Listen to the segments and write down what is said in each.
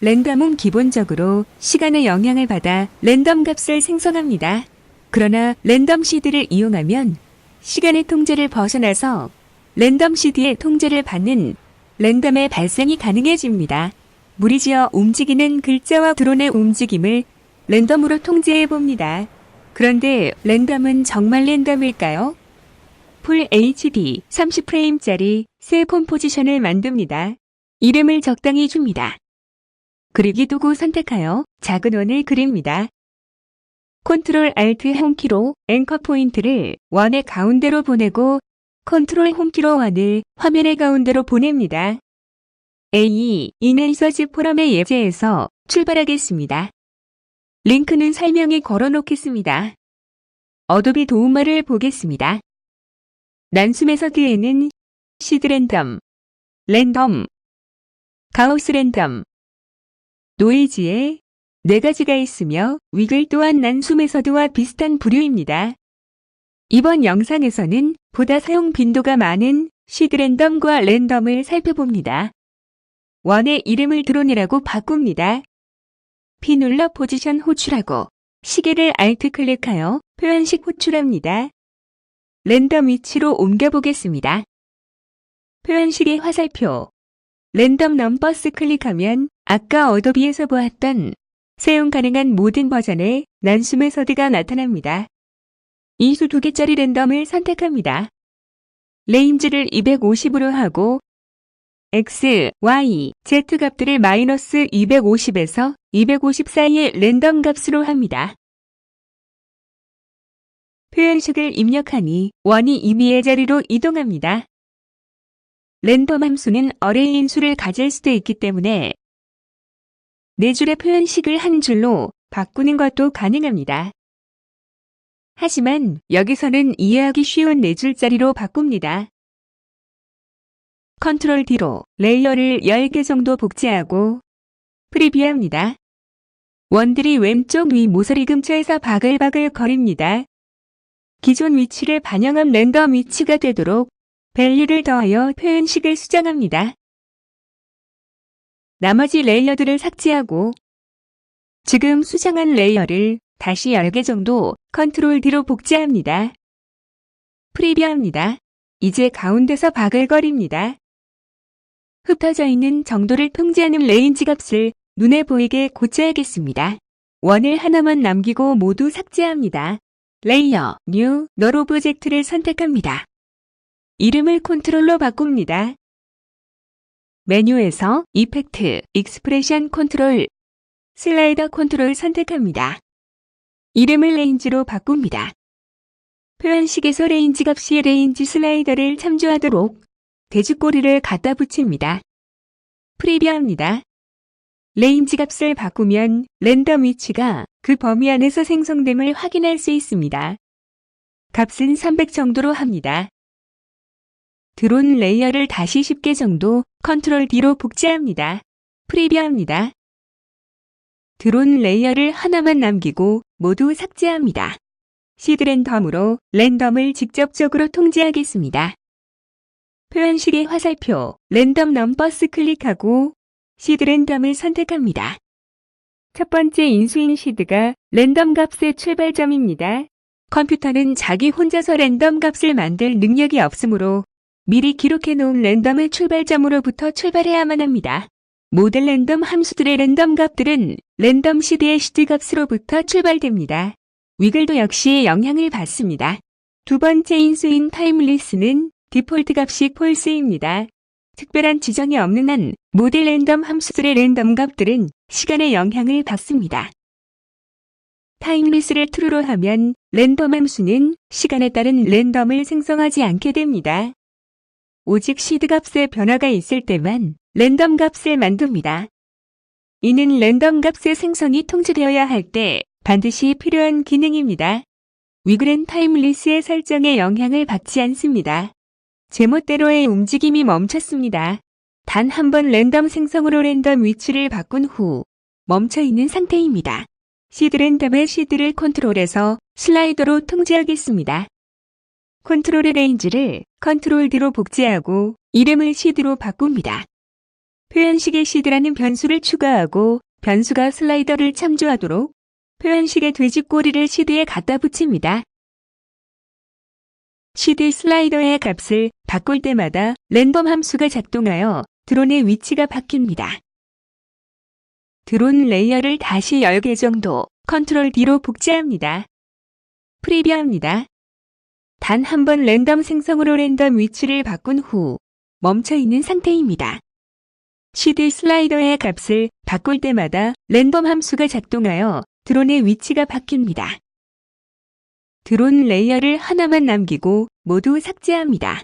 랜덤은 기본적으로 시간의 영향을 받아 랜덤 값을 생성합니다. 그러나 랜덤 시드를 이용하면 시간의 통제를 벗어나서 랜덤 시드의 통제를 받는 랜덤의 발생이 가능해집니다. 무리지어 움직이는 글자와 드론의 움직임을 랜덤으로 통제해 봅니다. 그런데 랜덤은 정말 랜덤일까요? 풀 HD 30프레임짜리 새 컴포지션을 만듭니다. 이름을 적당히 줍니다. 그리기 도구 선택하여 작은 원을 그립니다. 컨트롤 알트 홈키로 앵커 포인트를 원의 가운데로 보내고 컨트롤 홈키로 원을 화면의 가운데로 보냅니다. A 인앤서지 포럼의 예제에서 출발하겠습니다. 링크는 설명에 걸어놓겠습니다. 어도비 도움말을 보겠습니다. 난숨에서 뒤에는 시드 랜덤, 랜덤, 가우스 랜덤, 노이즈에 네 가지가 있으며 위글 또한 난숨에서도와 비슷한 부류입니다. 이번 영상에서는 보다 사용 빈도가 많은 시드 랜덤과 랜덤을 살펴봅니다. 원의 이름을 드론이라고 바꿉니다. P 눌러 포지션 호출하고 시계를 Alt 클릭하여 표현식 호출합니다. 랜덤 위치로 옮겨보겠습니다. 표현식의 화살표 랜덤 넘버스 클릭하면 아까 어도비에서 보았던 사용 가능한 모든 버전의 난숨의 서드가 나타납니다. 이수두 개짜리 랜덤을 선택합니다. 레인지를 250으로 하고 X, Y, Z 값들을 마이너스 250에서 250 사이의 랜덤 값으로 합니다. 표현식을 입력하니 원이 임의의 자리로 이동합니다. 랜덤 함수는 어레이 인 수를 가질 수도 있기 때문에 네 줄의 표현식을 한 줄로 바꾸는 것도 가능합니다. 하지만 여기서는 이해하기 쉬운 네 줄짜리로 바꿉니다. 컨트롤 D로 레이어를 10개 정도 복제하고 프리뷰합니다. 원들이 왼쪽 위 모서리 근처에서 바글바글 거립니다. 기존 위치를 반영한 랜덤 위치가 되도록 밸류를 더하여 표현식을 수정합니다. 나머지 레이어들을 삭제하고 지금 수정한 레이어를 다시 10개 정도 컨트롤 D로 복제합니다. 프리뷰합니다. 이제 가운데서 바글거립니다. 흩어져 있는 정도를 통제하는 레인지 값을 눈에 보이게 고쳐야겠습니다. 원을 하나만 남기고 모두 삭제합니다. 레이어, 뉴, 널 오브젝트를 선택합니다. 이름을 컨트롤로 바꿉니다. 메뉴에서 이펙트, 익스프레션 컨트롤, 슬라이더 컨트롤 선택합니다. 이름을 레인지로 바꿉니다. 표현식에서 레인지 값이 레인지 슬라이더를 참조하도록 돼지꼬리를 갖다 붙입니다. 프리뷰합니다. 레인지 값을 바꾸면 랜덤 위치가 그 범위 안에서 생성됨을 확인할 수 있습니다. 값은 300 정도로 합니다. 드론 레이어를 다시 10개 정도 컨트롤 D로 복제합니다. 프리뷰합니다. 드론 레이어를 하나만 남기고 모두 삭제합니다. 시드 랜덤으로 랜덤을 직접적으로 통제하겠습니다. 표현식의 화살표 랜덤 넘버스 클릭하고 시드 랜덤을 선택합니다. 첫 번째 인수인 시드가 랜덤 값의 출발점입니다. 컴퓨터는 자기 혼자서 랜덤 값을 만들 능력이 없으므로 미리 기록해 놓은 랜덤의 출발점으로부터 출발해야만 합니다. 모델 랜덤 함수들의 랜덤 값들은 랜덤 시드의 시드 값으로부터 출발됩니다. 위글도 역시 영향을 받습니다. 두 번째 인수인 타임리스는 디폴트 값이 폴스입니다. 특별한 지정이 없는 한 모델 랜덤 함수들의 랜덤 값들은 시간의 영향을 받습니다. 타임리스를 true로 하면 랜덤 함수는 시간에 따른 랜덤을 생성하지 않게 됩니다. 오직 시드 값의 변화가 있을 때만 랜덤 값을 만듭니다. 이는 랜덤 값의 생성이 통제되어야 할 때 반드시 필요한 기능입니다. 위글은 타임리스의 설정에 영향을 받지 않습니다. 제멋대로의 움직임이 멈췄습니다. 단 한 번 랜덤 생성으로 랜덤 위치를 바꾼 후 멈춰 있는 상태입니다. 시드 랜덤의 시드를 컨트롤해서 슬라이더로 통제하겠습니다. 컨트롤의 레인지를 컨트롤 D로 복제하고 이름을 시드로 바꿉니다. 표현식의 시드라는 변수를 추가하고 변수가 슬라이더를 참조하도록 표현식의 돼지꼬리를 시드에 갖다 붙입니다. 시드 슬라이더의 값을 바꿀 때마다 랜덤 함수가 작동하여 드론의 위치가 바뀝니다. 드론 레이어를 다시 10개 정도 컨트롤 D로 복제합니다. 프리뷰합니다. 단 한 번 랜덤 생성으로 랜덤 위치를 바꾼 후 멈춰 있는 상태입니다. 시드 슬라이더의 값을 바꿀 때마다 랜덤 함수가 작동하여 드론의 위치가 바뀝니다. 드론 레이어를 하나만 남기고 모두 삭제합니다.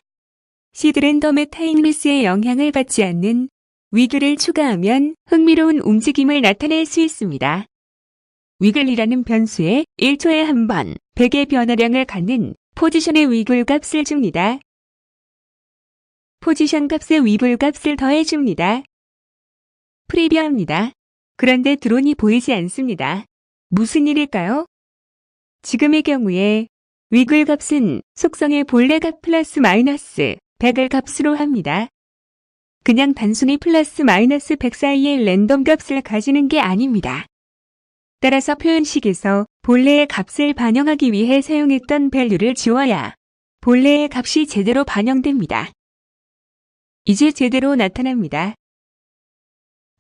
시드 랜덤의 타임리스에 영향을 받지 않는 위글을 추가하면 흥미로운 움직임을 나타낼 수 있습니다. 위글이라는 변수에 1초에 한 번 100의 변화량을 갖는 포지션의 위글 값을 줍니다. 포지션 값에 위글 값을 더해줍니다. 프리뷰합니다. 그런데 드론이 보이지 않습니다. 무슨 일일까요? 지금의 경우에 위글 값은 속성의 본래 값 플러스 마이너스 100을 값으로 합니다. 그냥 단순히 플러스 마이너스 100 사이의 랜덤 값을 가지는 게 아닙니다. 따라서 표현식에서 본래의 값을 반영하기 위해 사용했던 밸류를 지워야 본래의 값이 제대로 반영됩니다. 이제 제대로 나타납니다.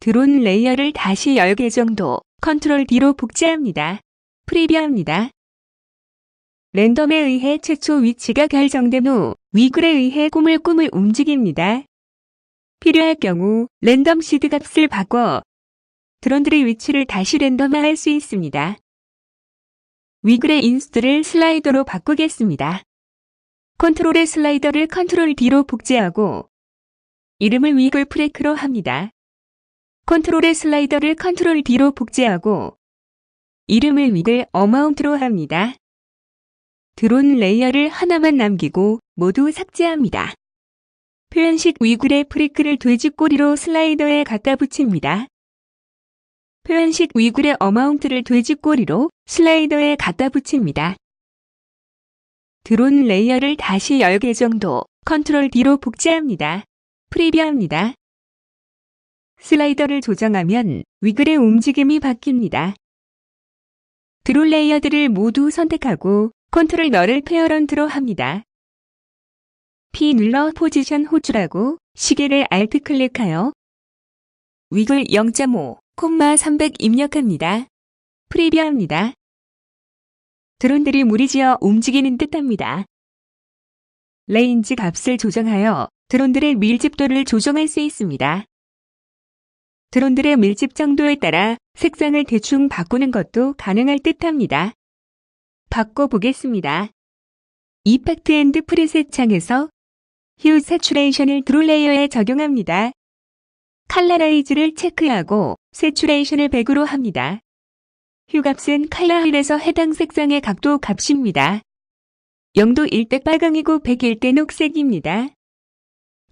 드론 레이어를 다시 10개 정도 컨트롤 D로 복제합니다. 프리뷰합니다. 랜덤에 의해 최초 위치가 결정된 후 위글에 의해 꾸물꾸물 움직입니다. 필요할 경우 랜덤 시드 값을 바꿔 드론들의 위치를 다시 랜덤화할 수 있습니다. 위글의 인스트를 슬라이더로 바꾸겠습니다. 컨트롤의 슬라이더를 컨트롤 D로 복제하고 이름을 위글 프레크로 합니다. 컨트롤의 슬라이더를 컨트롤 D로 복제하고 이름을 위글 어마운트로 합니다. 드론 레이어를 하나만 남기고 모두 삭제합니다. 표현식 위글의 프리크를 돼지꼬리로 슬라이더에 갖다 붙입니다. 표현식 위글의 어마운트를 돼지꼬리로 슬라이더에 갖다 붙입니다. 드론 레이어를 다시 10개 정도 컨트롤 D로 복제합니다. 프리뷰합니다. 슬라이더를 조정하면 위글의 움직임이 바뀝니다. 드론 레이어들을 모두 선택하고 컨트롤 너를 페어런트로 합니다. P 눌러 포지션 호출하고 시계를 Alt 클릭하여 위글 0.5, 300 입력합니다. 프리뷰합니다. 드론들이 무리지어 움직이는 듯합니다. 레인지 값을 조정하여 드론들의 밀집도를 조정할 수 있습니다. 드론들의 밀집 정도에 따라 색상을 대충 바꾸는 것도 가능할 듯합니다. 바꿔보겠습니다. 이펙트 앤드 프리셋 창에서 휴 세츄레이션을 드론 레이어에 적용합니다. 칼라라이즈를 체크하고 세츄레이션을 100으로 합니다. 휴 값은 칼라 하일에서 해당 색상의 각도 값입니다. 0도 1대 빨강이고 100일 대 녹색입니다.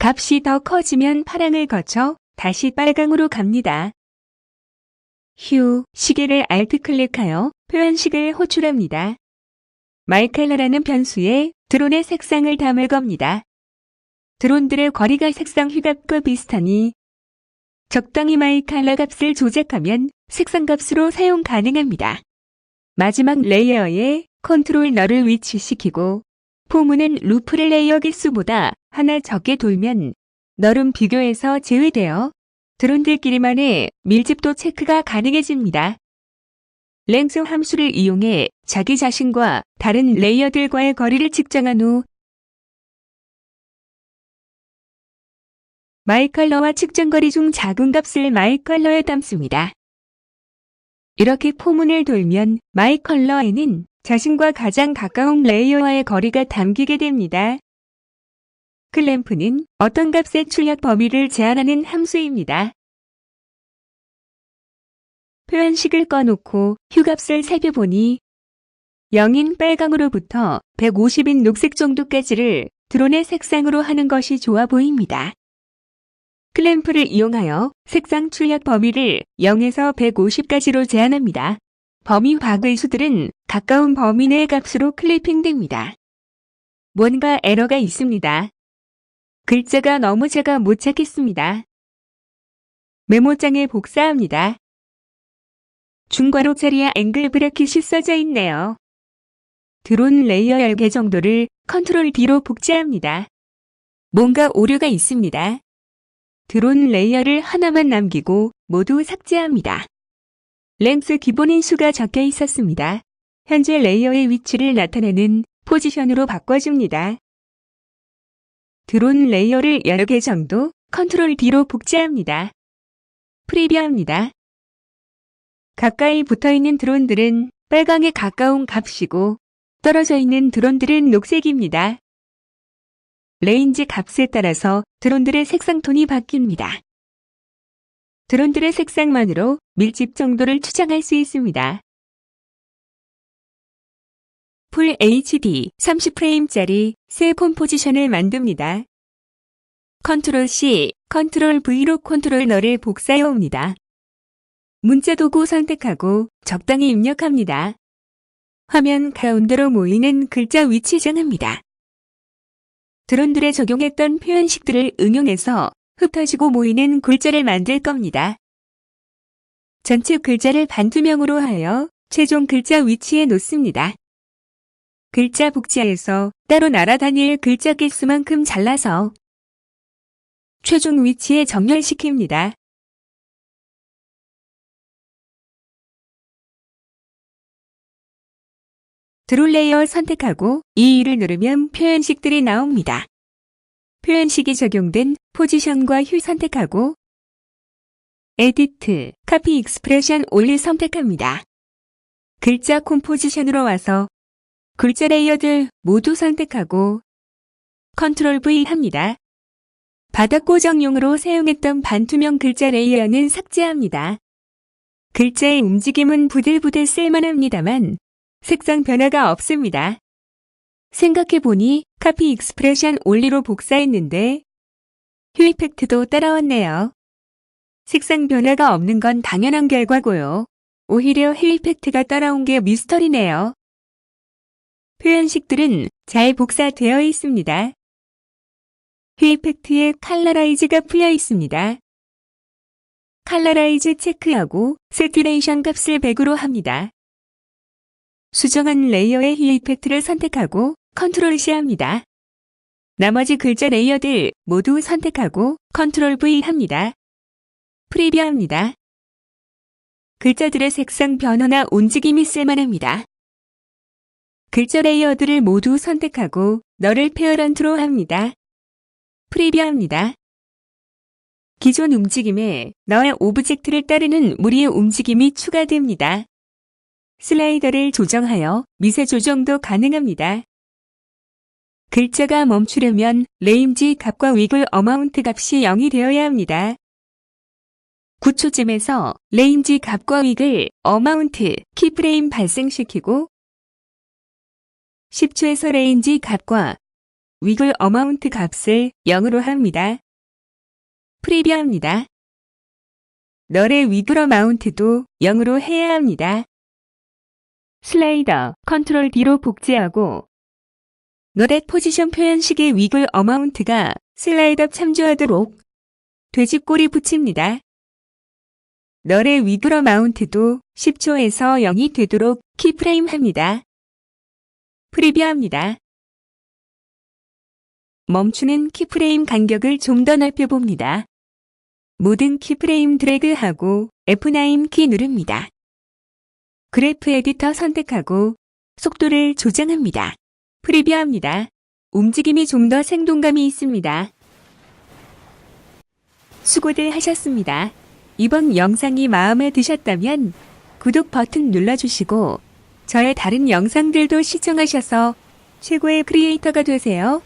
값이 더 커지면 파랑을 거쳐 다시 빨강으로 갑니다. 휴, 시계를 Alt 클릭하여 표현식을 호출합니다. 마이칼라라는 변수에 드론의 색상을 담을 겁니다. 드론들의 거리가 색상 휘값과 비슷하니 적당히 마이 칼라 값을 조작하면 색상 값으로 사용 가능합니다. 마지막 레이어에 컨트롤 너를 위치시키고 포문은 루프를 레이어 개수보다 하나 적게 돌면 너름 비교해서 제외되어 드론들끼리만의 밀집도 체크가 가능해집니다. 랭스 함수를 이용해 자기 자신과 다른 레이어들과의 거리를 측정한 후 마이컬러와 측정거리 중 작은 값을 마이컬러에 담습니다. 이렇게 포문을 돌면 마이컬러에는 자신과 가장 가까운 레이어와의 거리가 담기게 됩니다. 클램프는 어떤 값의 출력 범위를 제한하는 함수입니다. 표현식을 꺼놓고 휴값을 살펴보니 0인 빨강으로부터 150인 녹색 정도까지를 드론의 색상으로 하는 것이 좋아 보입니다. 클램프를 이용하여 색상 출력 범위를 0에서 150까지로 제한합니다. 범위 밖의 수들은 가까운 범위 내 값으로 클리핑됩니다. 뭔가 에러가 있습니다. 글자가 너무 작아 못 찾겠습니다. 메모장에 복사합니다. 중괄호 자리에 앵글 브래킷이 써져 있네요. 드론 레이어 10개 정도를 컨트롤 D로 복제합니다. 뭔가 오류가 있습니다. 드론 레이어를 하나만 남기고 모두 삭제합니다. 랭스 기본 인 수가 적혀 있었습니다. 현재 레이어의 위치를 나타내는 포지션으로 바꿔줍니다. 드론 레이어를 여러 개 정도 컨트롤 D로 복제합니다. 프리뷰합니다. 가까이 붙어 있는 드론들은 빨강에 가까운 값이고 떨어져 있는 드론들은 녹색입니다. 레인지 값에 따라서 드론들의 색상 톤이 바뀝니다. 드론들의 색상만으로 밀집 정도를 추정할 수 있습니다. 풀 HD 30프레임짜리 새 콤포지션을 만듭니다. 컨트롤 C, 컨트롤 V로 컨트롤러를 복사해 옵니다. 문자 도구 선택하고 적당히 입력합니다. 화면 가운데로 모이는 글자 위치 정합니다. 드론들에 적용했던 표현식들을 응용해서 흩어지고 모이는 글자를 만들 겁니다. 전체 글자를 반투명으로 하여 최종 글자 위치에 놓습니다. 글자 복제에서 따로 날아다닐 글자 개수만큼 잘라서 최종 위치에 정렬시킵니다. 드롤 레이어 선택하고 이 일을 누르면 표현식들이 나옵니다. 표현식이 적용된 포지션과 휴 선택하고 에디트, 카피 익스프레션 올리 선택합니다. 글자 콤포지션으로 와서 글자 레이어들 모두 선택하고 컨트롤 V 합니다. 바닥 고정용으로 사용했던 반투명 글자 레이어는 삭제합니다. 글자의 움직임은 부들부들 쓸만합니다만 색상 변화가 없습니다. 생각해보니 카피 익스프레션 올리로 복사했는데 휴 이펙트도 따라왔네요. 색상 변화가 없는 건 당연한 결과고요. 오히려 휴 이펙트가 따라온 게 미스터리네요. 표현식들은 잘 복사되어 있습니다. 휴 이펙트에 칼라라이즈가 풀려 있습니다. 칼라라이즈 체크하고 세츄레이션 값을 100으로 합니다. 수정한 레이어의 힐 이펙트를 선택하고 컨트롤 C 합니다. 나머지 글자 레이어들 모두 선택하고 컨트롤 V 합니다. 프리뷰합니다. 글자들의 색상 변화나 움직임이 쓸만합니다. 글자 레이어들을 모두 선택하고 너를 페어런트로 합니다. 프리뷰합니다. 기존 움직임에 너의 오브젝트를 따르는 무리의 움직임이 추가됩니다. 슬라이더를 조정하여 미세 조정도 가능합니다. 글자가 멈추려면 레인지 값과 위글 어마운트 값이 0이 되어야 합니다. 9초쯤에서 레인지 값과 위글 어마운트 키프레임 발생시키고 10초에서 레인지 값과 위글 어마운트 값을 0으로 합니다. 프리뷰합니다. 널의 위글 어마운트도 0으로 해야 합니다. 슬라이더 컨트롤 D로 복제하고 노랫 포지션 표현식의 위글 어마운트가 슬라이더 참조하도록 돼지꼬리 붙입니다. 널의 위글 어 마운트도 10초에서 0이 되도록 키프레임 합니다. 프리뷰합니다. 멈추는 키프레임 간격을 좀 더 넓혀봅니다. 모든 키프레임 드래그하고 F9 키 누릅니다. 그래프 에디터 선택하고 속도를 조정합니다. 프리뷰합니다. 움직임이 좀 더 생동감이 있습니다. 수고들 하셨습니다. 이번 영상이 마음에 드셨다면 구독 버튼 눌러주시고 저의 다른 영상들도 시청하셔서 최고의 크리에이터가 되세요.